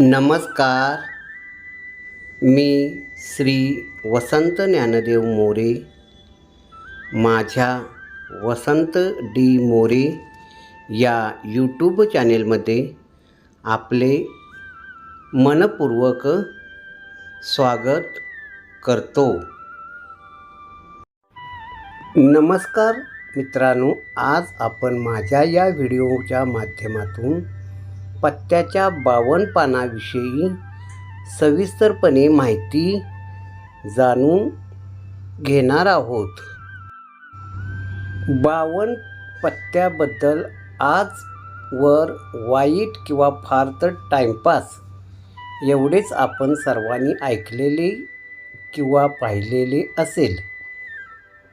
नमस्कार. मी श्री वसंत ज्ञानदेव मोरे. माझ्या वसंत डी मोरे या यूट्यूब चॅनेलमध्ये आपले मनपूर्वक स्वागत करतो. नमस्कार मित्रांनो आज आपण माझ्या या व्हिडिओच्या माध्यमातून पत्त्याच्या बावन पानाविषयी सविस्तरपणे माहिती जाणून घेणार आहोत. बावन पत्त्याबद्दल आजवर वाईट किंवा फार तर टाईमपास एवढेच आपण सर्वांनी ऐकलेले किंवा पाहिलेले असेल.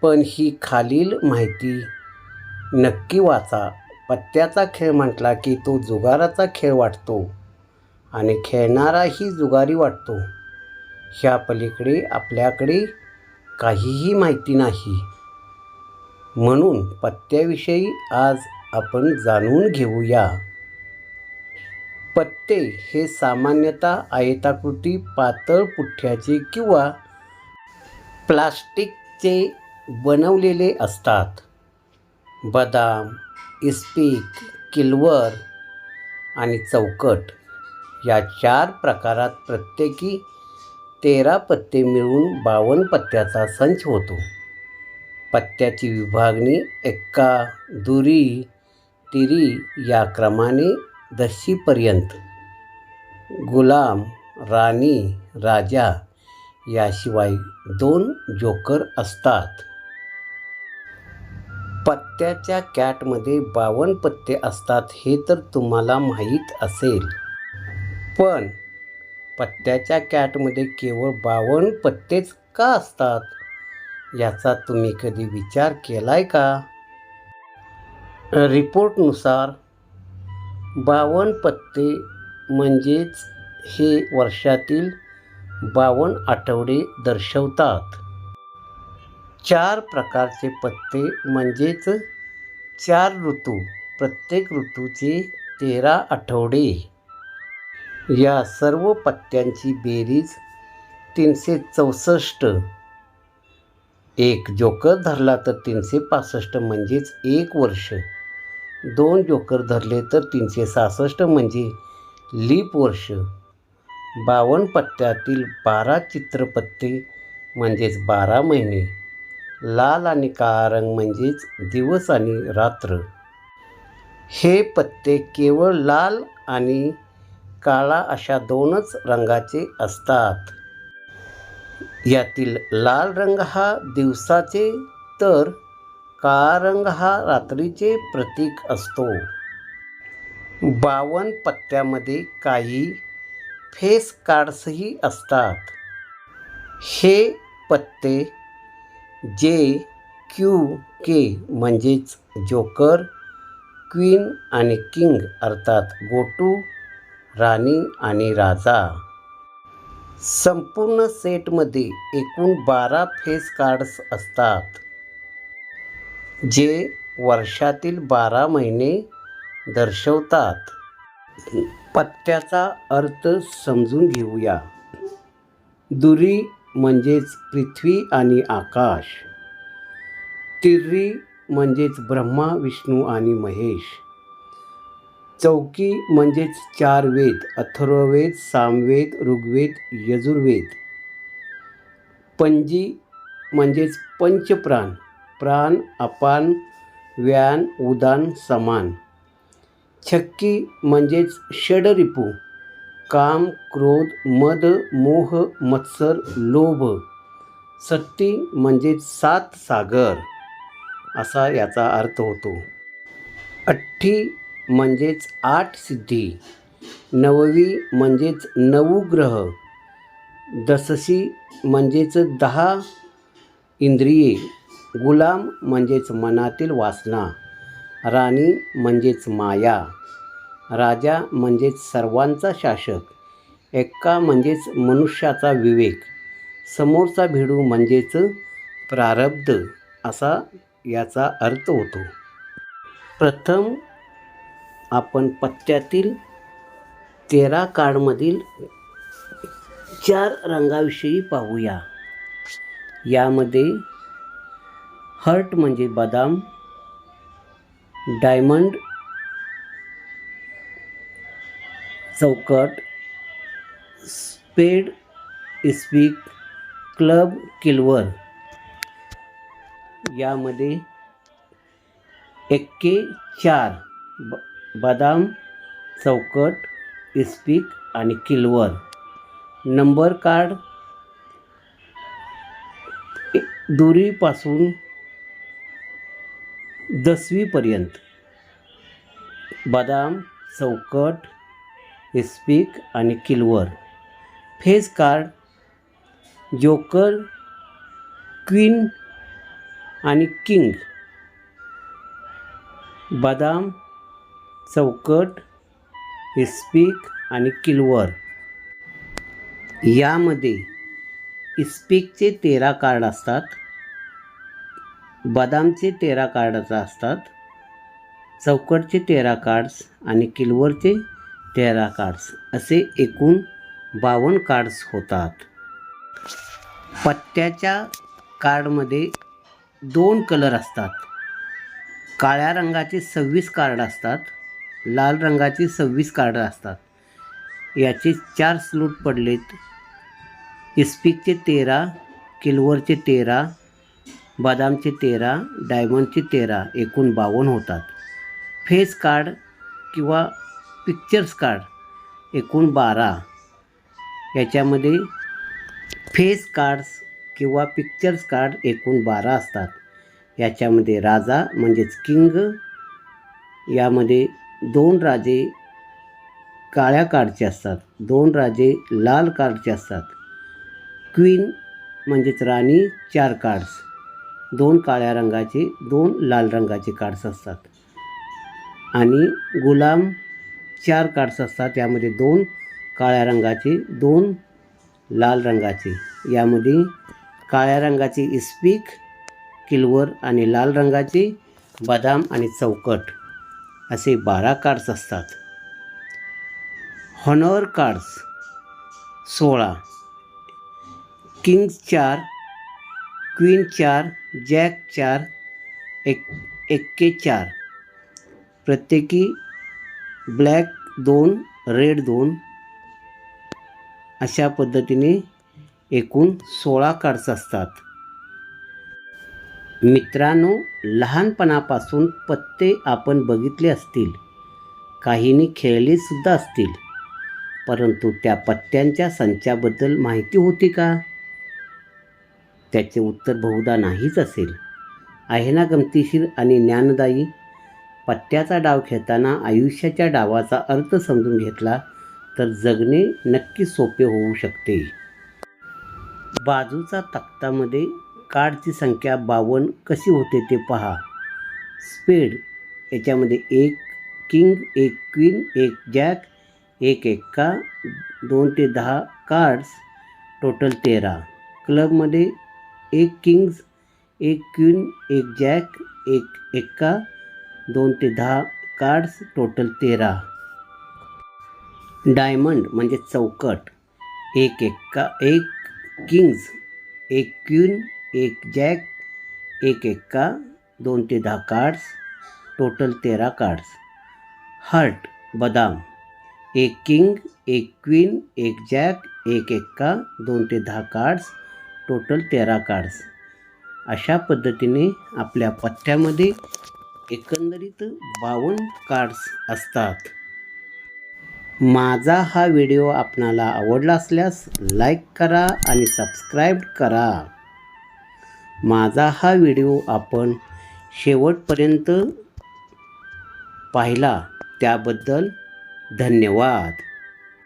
पण ही खालील माहिती नक्की वाचा. पत्त्याचा खेळ म्हटला की तो जुगाराचा खेळ वाटतो आणि खेळणाराही जुगारी वाटतो. ह्या पलीकडे आपल्याकडे काहीही माहिती नाही. म्हणून पत्त्याविषयी आज आपण जाणून घेऊया. पत्ते हे सामान्यतः आयताकृती पातळ पुठ्ठ्याचे किंवा प्लास्टिकचे बनवलेले असतात. बदाम इस्पिक किलवर आणि चौकट या चार प्रकारात प्रत्येकी तेरा पत्ते मिळून बावन्न पत्त्याचा संच होतो. पत्त्याची विभागणी एक्का दुरी तिरी या क्रमाने दशीपर्यंत. गुलाम राणी राजा याशिवाय दोन जोकर असतात. पत्त्याच्या कॅटमध्ये बावन्न पत्ते असतात हे तर तुम्हाला माहीत असेल. पण पत्त्याच्या कॅटमध्ये केवळ बावन्न पत्तेच का असतात? याचा तुम्ही कधी विचार केला आहे का? रिपोर्टनुसार बावन्न पत्ते म्हणजेच हे वर्षातील बावन्न आठवडे दर्शवतात. चार प्रकारचे पत्ते म्हणजेच चार ऋतू प्रत्येक ऋतूचे तेरा आठवडे. या सर्व पत्त्यांची बेरीज तीनशे चौसष्ट. एक जोकर धरला तर तीनशे पासष्ट म्हणजेच एक वर्ष. दोन जोकर धरले तर तीनशे सहासष्ट म्हणजे लीप वर्ष. बावन्न पत्त्यातील बारा चित्रपत्ते म्हणजेच बारा महिने. लाल आणि काळा रंग म्हणजेच दिवस आणि रात्र. हे पत्ते केवळ लाल आणि काळा अशा दोनच रंगाचे असतात. यातील लाल रंग हा दिवसाचे तर काळा रंग हा रात्रीचे प्रतीक असतो. बावन पत्त्यामध्ये काही फेस कार्ड्सही असतात. हे पत्ते जे क्यू के म्हणजेच जोकर क्वीन आणि किंग अर्थात गोटू राणी आणि राजा. संपूर्ण सेटमध्ये एकूण बारा फेस कार्ड्स असतात जे वर्षातील बारा महिने दर्शवतात. पत्त्याचा अर्थ समजून घेऊया. दुरी म्हणजेच पृथ्वी आणि आकाश. तिर्री म्हणजेच ब्रह्मा विष्णू आणि महेश. चौकी म्हणजेच चार वेद अथर्ववेद सामवेद ऋग्वेद यजुर्वेद. पंजी म्हणजेच पंचप्राण प्राण अपान व्यान उदान समान. छक्की म्हणजेच षडरिपू. काम क्रोध मद मोह मत्सर लोभ. सट्टी म्हणजेच सात सागर असा याचा अर्थ होतो. अठ्ठी म्हणजेच आठ सिद्धी. नववी म्हणजेच नऊ ग्रह. दसशी म्हणजेच दहा इंद्रिये. गुलाम म्हणजेच मनातील वासना. राणी म्हणजेच माया. राजा म्हणजेच सर्वांचा शासक एक्का म्हणजेच मनुष्याचा विवेक समोरचा भिडू म्हणजेच प्रारब्ध असा याचा अर्थ होतो. प्रथम आपण पत्त्यातील तेरा कार्डमधील चार रंगाविषयी पाहूया. यामध्ये हर्ट म्हणजे बदाम डायमंड चौकट स्पेड इस्पिक क्लब किल्वर. यामध्ये एक्के चार ब बदाम चौकट इस्पिक आणि किल्वर. नंबर कार्ड ए- दुरीपासून दसवीपर्यंत. बदाम चौकट इस्पिक आणि किल्वर. फेस कार्ड जोकर क्वीन आणि किंग. बदाम चौकट इस्पिक आणि किल्वर. यामध्ये इस्पिकचे तेरा कार्ड असतात बदामचे तेरा कार्डाचा असतात चौकटचे तेरा कार्ड्स आणि किल्वरचे तेरा कार्ड्स असे एकूण बावन्न कार्ड्स होतात. पत्त्याच्या कार्डमध्ये दोन कलर असतात. काळ्या रंगाचे सव्वीस कार्ड असतात. लाल रंगाचे सव्वीस कार्ड असतात. याचे चार स्लूट पडलेत. इस्पिकचे तेरा किल्वरचे तेरा बदामचे तेरा डायमंडचे तेरा एकूण बावन्न होतात. फेस कार्ड किंवा पिक्चर्स कार्ड एकूण बारा. याच्यामध्ये फेस कार्ड्स किंवा पिक्चर्स कार्ड एकूण बारा असतात. याच्यामध्ये राजा म्हणजेच किंग यामध्ये दोन राजे काळ्या कार्डचे असतात. दोन राजे लाल कार्डचे असतात. क्वीन म्हणजेच राणी चार कार्ड्स. दोन काळ्या रंगाचे दोन लाल रंगाचे कार्ड्स असतात. आणि गुलाम चार कार्ड्स असतात. यामध्ये दोन काळ्या रंगाची दोन लाल रंगाची. यामध्ये काळ्या रंगाची इस्पिक किल्वर आणि लाल रंगाची बदाम आणि चौकट असे बारा कार्ड्स असतात. हॉनर कार्ड्स सोळा. किंग चार क्वीन चार जॅक चार एक एक्के चार. प्रत्येकी ब्लॅक दोन रेड दोन अशा पद्धतीने एकूण सोळा कार्ड्स असतात. मित्रांनो लहानपणापासून पत्ते आपण बघितले असतील. काहींनी खेळलेसुद्धा असतील. परंतु त्या पत्त्यांच्या संचाबद्दल माहिती होती का? त्याचे उत्तर बहुधा नाहीच असेल. आहे ना गमतीशीर आणि ज्ञानदायी पत्त्याचा डाव खेळताना आयुष्याच्या डावाचा अर्थ समजून घेतला तर जगणे नक्की सोपे होऊ शकते. बाजूचा तक्तामध्ये कार्डची संख्या बावन्न कशी होते ते पहा. स्पेड याच्यामध्ये एक किंग एक क्वीन एक जॅक एक एक्का दोन ते दहा कार्ड्स टोटल तेरा. क्लबमध्ये एक किंग्ज एक क्वीन एक जॅक एक एक्का दोन ते दहा कार्ड्स टोटल तेरा. डायमंड म्हणजे चौकट. एक एक्का एक किंग्ज एक क्वीन एक जॅक एक एक्का दोन ते दहा कार्ड्स टोटल तेरा कार्ड्स हार्ट बदाम. एक किंग एक क्वीन एक जॅक एक एक्का दोन ते दहा कार्ड्स टोटल तेरा कार्ड्स अशा पद्धतीने आपल्या पत्त्यामध्ये एकंदरीत बावन्न कार्ड्स असतात. माझा हा व्हिडिओ आपणाला आवडला असल्यास लाईक करा आणि सबस्क्राईब करा. माझा हा व्हिडिओ आपण शेवटपर्यंत पाहिला. त्याबद्दल धन्यवाद.